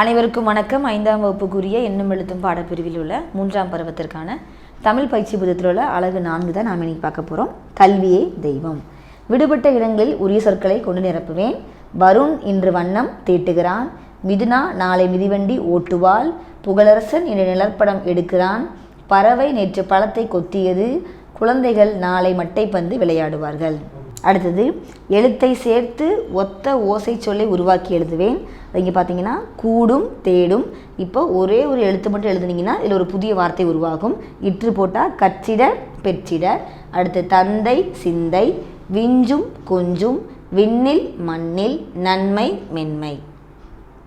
அனைவருக்கும் வணக்கம். ஐந்தாம் வகுப்புக்குரிய எண்ணம் எழுத்தும் பாடப்பிரிவில் உள்ள மூன்றாம் பருவத்திற்கான தமிழ் பயிற்சி புத்தகத்தில் உள்ள அழகு நான்கு தான் நாம் இன்னைக்கு பார்க்க போகிறோம் கல்வியே தெய்வம். விடுபட்ட இடங்களில் உரிய சொற்களை கொண்டு நிரப்புவேன். வருண் இன்று வண்ணம் தீட்டுகிறான். மிதுனா நாளை மிதிவண்டி ஓட்டுவாள். புகழரசன் இன்று நிழற்படம் எடுக்கிறான். பறவை நேற்று பழத்தை கொத்தியது. குழந்தைகள் நாளை மட்டைப்பந்து விளையாடுவார்கள். அடுத்தது எழுத்தை சேர்த்து ஒத்த ஓசை சொல்லை உருவாக்கி எழுதுவேன். இங்கே பார்த்தீங்கன்னா கூடும் தேடும். இப்போ ஒரே ஒரு எழுத்து மட்டும் எழுதுனீங்கன்னா இதில் ஒரு புதிய வார்த்தை உருவாகும். இற்று போட்டால் கற்றிட பெற்றிட. அடுத்து தந்தை சிந்தை. விஞ்சும் கொஞ்சும். விண்ணில் மண்ணில். நன்மை மென்மை.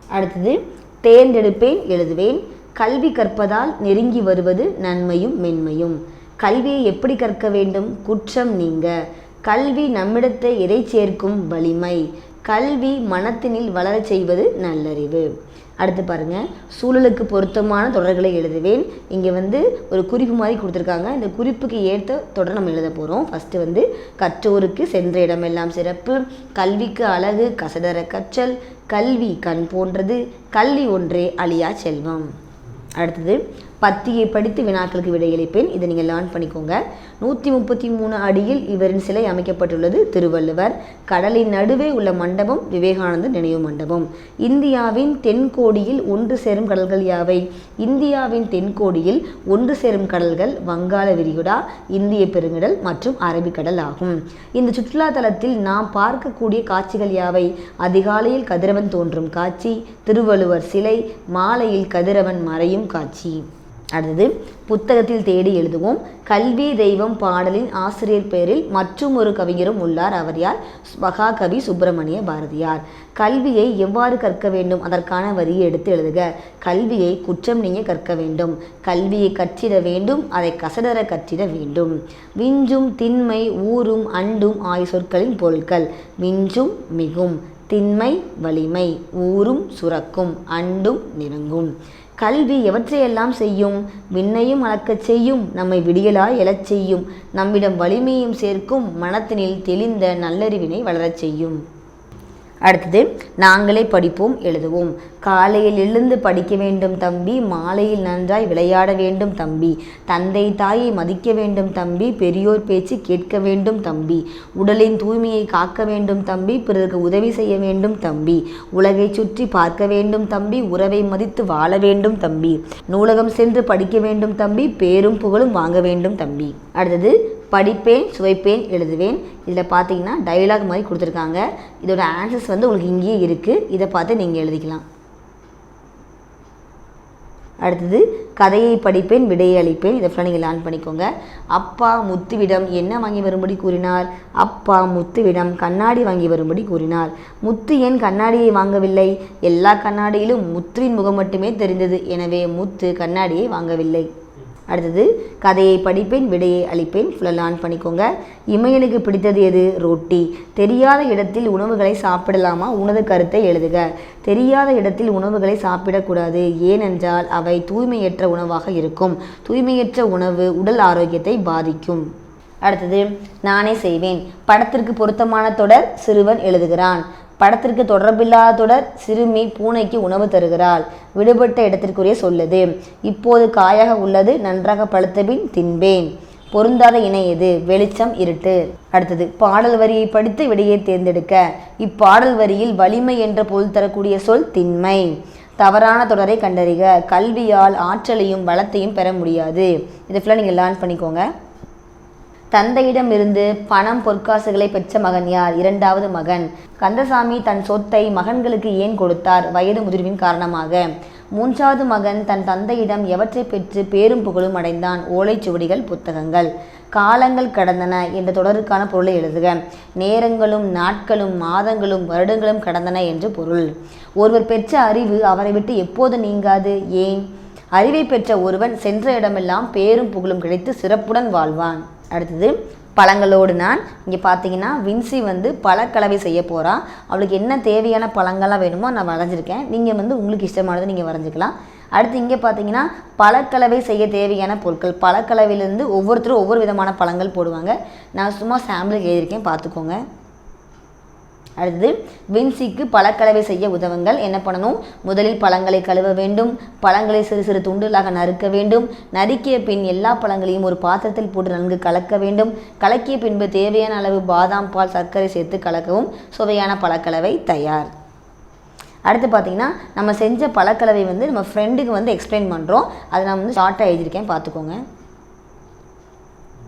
அடுத்தது தேர்ந்தெடுப்பேன் எழுதுவேன். கல்வி கற்பதால் நெருங்கி வருவது நன்மையும் மென்மையும். கல்வியை எப்படி கற்க வேண்டும்? குற்றம் நீங்க. கல்வி நம்மிடத்தை இறை சேர்க்கும்? வலிமை. கல்வி மனத்தினில் வளரச் செய்வது நல்லறிவு. அடுத்து பாருங்க சூழலுக்கு பொருத்தமான தொடர்களை எழுதுவேன். இங்கே வந்து ஒரு குறிப்பு மாதிரி கொடுத்துருக்காங்க. இந்த குறிப்புக்கு ஏற்ற தொடர் நம்ம எழுத போகிறோம் ஃபஸ்ட்டு வந்து கற்றோருக்கு சென்ற இடமெல்லாம் சிறப்பு. கல்விக்கு அழகு கசடர கற்றல். கல்வி கண் போன்றது கல்வி ஒன்றே அழியா செல்வம். அடுத்தது பத்தியை படித்து வினாக்களுக்கு விடையளிப்பேன். இதை நீங்கள் லேர்ன் பண்ணிக்கோங்க. நூற்றி முப்பத்தி மூணு அடியில் இவரின் சிலை அமைக்கப்பட்டுள்ளது திருவள்ளுவர். கடலின் நடுவே உள்ள மண்டபம் விவேகானந்தர் நினைவு மண்டபம். இந்தியாவின் தென்கோடியில் ஒன்று சேரும் கடல்கள் யாவை? இந்தியாவின் தென்கோடியில் ஒன்று சேரும் கடல்கள் வங்காள விரிகுடா இந்திய பெருங்கடல் மற்றும் அரபிக்கடல் ஆகும். இந்த சுற்றுலா தலத்தில் நாம் பார்க்கக்கூடிய காட்சிகள் யாவை? அதிகாலையில் கதிரவன் தோன்றும் காட்சி திருவள்ளுவர் சிலை மாலையில் கதிரவன் மறையும் காட்சி. அடுத்தது புத்தகத்தில் தேடி எழுதுவோம். கல்வி தெய்வம் பாடலின் ஆசிரியர் பெயரில் மற்றும் ஒரு கவிஞரும் உள்ளார். அவர் யார்? மகாகவி சுப்பிரமணிய பாரதியார். கல்வியை எவ்வாறு கற்க வேண்டும்? அதற்கான வரியை எடுத்து எழுதுக. கல்வியை குற்றம் நீங்க கற்க வேண்டும். கல்வியை கற்றிட வேண்டும். அதை கசடர கற்றிட வேண்டும். விஞ்சும் திண்மை ஊரும் அண்டும் ஆகிய சொற்களின் பொருட்கள் விஞ்சும் மிகும். திண்மை வலிமை ஊரும் சுரக்கும் அண்டும் நிறங்கும். கல்வி எவற்றையெல்லாம் செய்யும்? விண்ணையும் அளக்கச் செய்யும் நம்மை விடியலாய் எழச் செய்யும். நம்மிடம் வலிமையும் சேர்க்கும் மனத்தினில் தெளிந்த நல்லறிவினை வளரச் செய்யும். அடுத்தது நாங்களே படிப்போம் எழுதுவோம். காலையில் எழுந்து படிக்க வேண்டும் தம்பி மாலையில் நன்றாய் விளையாட வேண்டும் தம்பி. தந்தை தாயை மதிக்க வேண்டும் தம்பி பெரியோர் பேச்சு கேட்க வேண்டும் தம்பி. உடலின் தூய்மையை காக்க வேண்டும் தம்பி பிறருக்கு உதவி செய்ய வேண்டும் தம்பி. உலகை சுற்றி பார்க்க வேண்டும் தம்பி உறவை மதித்து வாழ வேண்டும் தம்பி. நூலகம் சென்று படிக்க வேண்டும் தம்பி பேரும் புகழும் வாங்க வேண்டும் தம்பி. அடுத்தது படிப்பேன் சுவைப்பேன் எழுதுவேன். இதில் பார்த்தீங்கன்னா டைலாக் மாதிரி கொடுத்துருக்காங்க. இதோட ஆன்சர்ஸ் வந்து உங்களுக்கு இங்கேயே இருக்குது இதை பார்த்து நீங்கள் எழுதிக்கலாம். அடுத்தது கதையை படிப்பேன் விடையை அளிப்பேன். இதை ஃபுல்லாக நீங்கள் லேர்ன் பண்ணிக்கோங்க. அப்பா முத்துவிடம் என்ன வாங்கி வரும்படி கூறினார்? அப்பா முத்துவிடம் கண்ணாடி வாங்கி வரும்படி கூறினார். முத்து ஏன் கண்ணாடியை வாங்கவில்லை? எல்லா கண்ணாடியிலும் முத்துவின் முகம் மட்டுமே தெரிந்தது. எனவே முத்து கண்ணாடியை வாங்கவில்லை. அடுத்தது கதையை படிப்பேன் விடையை அளிப்பேன். ஃபுல்லாக லேர்ன் பண்ணிக்கோங்க இமையனுக்கு பிடித்தது எது? ரொட்டி. தெரியாத இடத்தில் உணவுகளை சாப்பிடலாமா? உனது கருத்தை எழுதுக. தெரியாத இடத்தில் உணவுகளை சாப்பிடக்கூடாது. ஏனென்றால் அவை தூய்மையற்ற உணவாக இருக்கும். தூய்மையற்ற உணவு உடல் ஆரோக்கியத்தை பாதிக்கும். அடுத்தது நானே செய்வேன். படத்திற்கு பொருத்தமான தொடர் சிறுவன் எழுதுகிறான். படத்திற்கு தொடர்பில்லாத தொடர் சிறுமி பூனைக்கு உணவு தருகிறாள். விடுபட்ட இடத்திற்குரிய சொல்லுது. இப்போது காயாக உள்ளது நன்றாக பழுத்த பின் தின்பேன். பொருந்தாத இணை எது? வெளிச்சம் இருட்டு. அடுத்தது பாடல் வரியை படித்து விடையை தேர்ந்தெடுக்க. இப்பாடல் வரியில் வலிமை என்ற பொருள் தரக்கூடிய சொல் திண்மை. தவறான தொடரை கண்டறிக. கல்வியால் ஆற்றலையும் வளத்தையும் பெற முடியாது. இதை ஃபுல்லாக நீங்கள் லேர்ன் பண்ணிக்கோங்க. தந்தையிடம் இருந்து பணம் பொற்காசுகளை பெற்ற மகன் யார்? இரண்டாவது மகன். கந்தசாமி தன் சொத்தை மகன்களுக்கு ஏன் கொடுத்தார்? வயது முதிர்வின் காரணமாக. மூன்றாவது மகன் தன் தந்தையிடம் எவற்றை பெற்று பேரும் புகழும் அடைந்தான்? ஓலைச்சுவடிகள் புத்தகங்கள். காலங்கள் கடந்தன என்ற தொடருக்கான பொருளை எழுதுக. நேரங்களும் நாட்களும் மாதங்களும் வருடங்களும் கடந்தன என்று பொருள். ஒருவர் பெற்ற அறிவு அவரை விட்டு எப்போது நீங்காது? ஏன்? அறிவை பெற்ற ஒருவன் சென்ற இடமெல்லாம் பேரும் புகழும் கிடைத்து சிறப்புடன் வாழ்வான். அடுத்தது பழங்களோடு நான். இங்கே பார்த்தீங்கன்னா வின்சி வந்து பழக்கலவை செய்ய போகிறா அவளுக்கு என்ன தேவையான பழங்கள்லாம் வேணுமோ நான் வரைஞ்சிருக்கேன். நீங்கள் வந்து உங்களுக்கு இஷ்டமானதை நீங்கள் வரைஞ்சிக்கலாம். அடுத்து இங்கே பார்த்தீங்கன்னா பழக்கலவை செய்ய தேவையான பொருட்கள். பழக்கலவையிலேருந்து ஒவ்வொருத்தரும் ஒவ்வொரு விதமான பழங்கள் போடுவாங்க. நான் சும்மா சாம்பிளுக்கு எழுதியிருக்கேன் பார்த்துக்கோங்க அடுத்தது வின்சிக்கு பழக்கலவை செய்ய உதவுங்கள். என்ன பண்ணணும்? முதலில் பழங்களை கழுவ வேண்டும். பழங்களை சிறு சிறு துண்டுகளாக நறுக்க வேண்டும். நறுக்கிய பின் எல்லா பழங்களையும் ஒரு பாத்திரத்தில் போட்டு நன்கு கலக்க வேண்டும். கலக்கிய பின்பு தேவையான அளவு பாதாம் பால் சர்க்கரை சேர்த்து கலக்கவும். சுவையான பழக்கலவை தயார். அடுத்து பார்த்தீங்கன்னா நம்ம செஞ்ச பழக்கலவை வந்து நம்ம ஃப்ரெண்டுக்கு வந்து எக்ஸ்பிளைன் பண்ணுறோம் அதை நான் வந்து ஷார்ட்டாக எழுதியிருக்கேன். பார்த்துக்கோங்க.